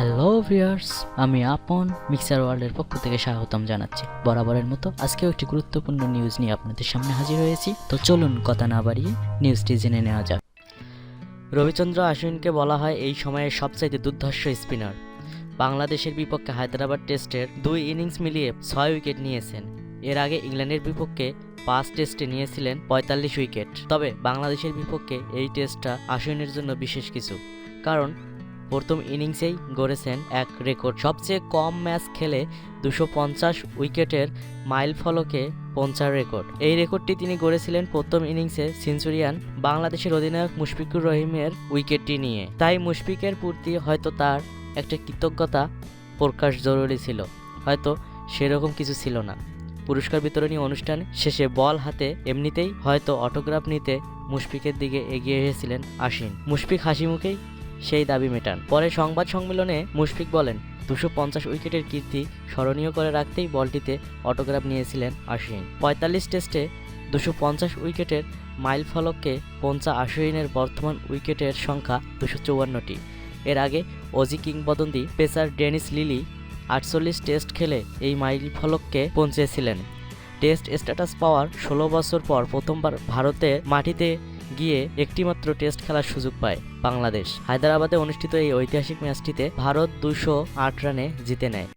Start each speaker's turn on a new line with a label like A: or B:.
A: Hello viewers আমি আপন mixer ওয়ার্ল্ডের পক্ষ থেকে স্বাগতম জানাচ্ছি। বরাবরের মতো আজকেও একটি গুরুত্বপূর্ণ নিউজ নিয়ে আপনাদের সামনে হাজির হয়েছি। তো চলুন কথা না বাড়িয়ে নিউজটি জেনে নেওয়া যাক। রবিচন্দ্র আশ্বিনকে বলা হয় এই সময়ের সবচাইতে দুর্ধর্ষ স্পিনার বাংলাদেশের বিপক্ষে হায়দ্রাবাদ টেস্টের দুই ইনিংস মিলিয়ে ছয় উইকেট নিয়েছেন। এর আগে ইংল্যান্ডের বিপক্ষে পাঁচ টেস্টে নিয়েছিলেন পঁয়তাল্লিশ উইকেট। তবে বাংলাদেশের বিপক্ষে এই টেস্টটা আশ্বিনের জন্য বিশেষ কিছু। কারণ প্রথম ইনিংসেই গড়েছেন এক রেকর্ড। সবচেয়ে কম ম্যাচ খেলে দুশো পঞ্চাশ উইকেটের মাইল ফলকে পঞ্চার রেকর্ড। এই রেকর্ডটি তিনি গড়েছিলেন প্রথম ইনিংসে সেঞ্চুরিয়ান বাংলাদেশের অধিনায়ক মুশফিকুর রহিমের উইকেটটি নিয়ে। তাই মুশফিকের প্রতি হয়তো তার একটা কৃতজ্ঞতা প্রকাশ জরুরি ছিল। হয়তো সেরকম কিছু ছিল না। পুরস্কার বিতরণী অনুষ্ঠান শেষে বল হাতে এমনিতেই হয়তো অটোগ্রাফ নিতে মুশফিকের দিকে এগিয়ে এসেছিলেন আশিন মুশফিক হাসি মুখেই সেই দাবি মেটান। পরে সংবাদ সম্মেলনে মুশফিক বলেন, দুশো পঞ্চাশ উইকেটের কীর্তি স্মরণীয় করে রাখতেই বলটিতে অটোগ্রাফ নিয়েছিলেন আশ্বিন পঁয়তাল্লিশ টেস্টে দুশো পঞ্চাশ উইকেটের মাইল ফলককে পঞ্চা আশ্বিনের বর্তমান উইকেটের সংখ্যা দুশো চৌয়ান্নটি। এর আগে অজি কিংবদন্তি পেসার ডেনিস লিলি আটচল্লিশ টেস্ট খেলে এই মাইল ফলককে পৌঁছেছিলেন। টেস্ট স্ট্যাটাস পাওয়ার ষোলো বছর পর প্রথমবার ভারতে মাটিতে গিয়ে একটিমাত্র টেস্ট খেলার সুযোগ পায়। বাংলাদেশ। হায়দ্রাবাদে অনুষ্ঠিত এই ঐতিহাসিক ম্যাচটিতে ভারত দুশো আট রানে জিতে নেয়।